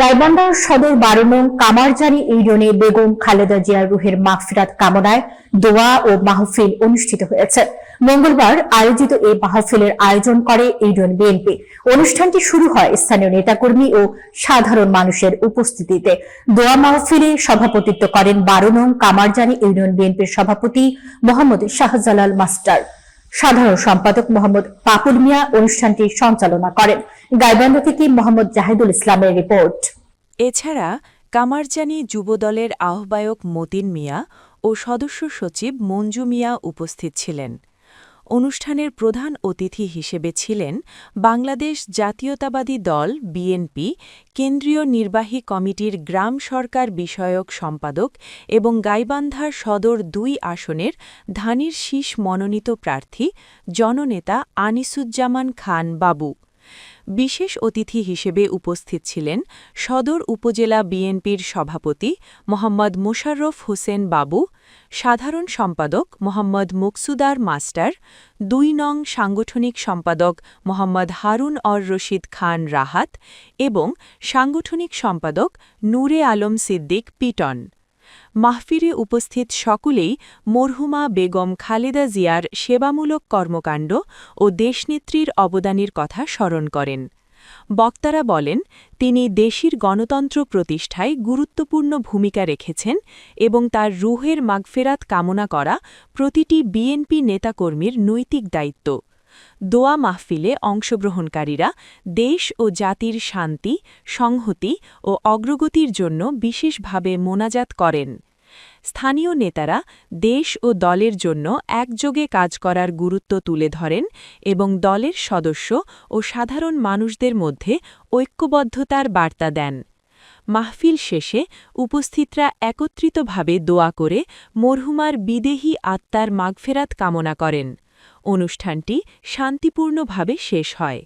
গাইবান্ধার সদর বারো নং কামারজানি ইউনিয়নে বেগম খালেদা জিয়ার রুহের মাগফিরাত কামনায় দোয়া ও মাহফিল অনুষ্ঠিত হয়েছে। মঙ্গলবার আয়োজিত এই মাহফিলের আয়োজন করে ইউনিয়ন বিএনপি। অনুষ্ঠানটি শুরু হয় স্থানীয় নেতাকর্মী ও সাধারণ মানুষের উপস্থিতিতে। দোয়া মাহফিলে সভাপতিত্ব করেন বারো নং কামারজানি ইউনিয়ন বিএনপির সভাপতি মোহাম্মদ শাহজালাল মাস্টার। সাধারণ সম্পাদক মোহাম্মদ পাপুল মিয়া অনুষ্ঠানটি সঞ্চালনা করেন। গাইবান্ধা থেকে মোহাম্মদ জাহিদুল ইসলামের রিপোর্ট। এছাড়া কামারজানি যুবদলের আহ্বায়ক মতিন মিয়া ও সদস্য সচিব মঞ্জু মিয়া উপস্থিত ছিলেন। অনুষ্ঠানের প্রধান অতিথি হিসেবে ছিলেন বাংলাদেশ জাতীয়তাবাদী দল বিএনপি, কেন্দ্রীয় নির্বাহী কমিটির গ্রাম সরকার বিষয়ক সম্পাদক এবং গাইবান্ধার সদর দুই আসনের ধানির শীষ মনোনীত প্রার্থী, জননেতা আনিসুজ্জামান খান বাবু। বিশেষ অতিথি হিসেবে উপস্থিত ছিলেন সদর উপজেলা বিএনপির সভাপতি মোহাম্মদ মোশাররফ হোসেন বাবু, সাধারণ সম্পাদক মোহাম্মদ মুকসুদার মাস্টার, দুই নং সাংগঠনিক সম্পাদক মোহাম্মদ হারুন অর রশিদ খান রাহাত এবং সাংগঠনিক সম্পাদক নূরে আলম সিদ্দিক পিটন। মাহফিরে উপস্থিত সকলেই মরহুমা বেগম খালেদা জিয়ার সেবামূলক কর্মকাণ্ড ও দেশনেত্রীর অবদানের কথা স্মরণ করেন। বক্তারা বলেন, তিনি দেশির গণতন্ত্র প্রতিষ্ঠায় গুরুত্বপূর্ণ ভূমিকা রেখেছেন এবং তার রুহের মাগফেরাত কামনা করা প্রতিটি বিএনপি নেতাকর্মীর নৈতিক দায়িত্ব। দোয়া মাহফিলে অংশগ্রহণকারীরা দেশ ও জাতির শান্তি, সংহতি ও অগ্রগতির জন্য বিশেষভাবে মোনাজাত করেন। স্থানীয় নেতারা দেশ ও দলের জন্য একযোগে কাজ করার গুরুত্ব তুলে ধরেন এবং দলের সদস্য ও সাধারণ মানুষদের মধ্যে ঐক্যবদ্ধতার বার্তা দেন। মাহফিল শেষে উপস্থিতরা একত্রিতভাবে দোয়া করে মরহুমার বিদেহী আত্মার মাগফেরাত কামনা করেন। অনুষ্ঠানটি শান্তিপূর্ণভাবে শেষ হয়।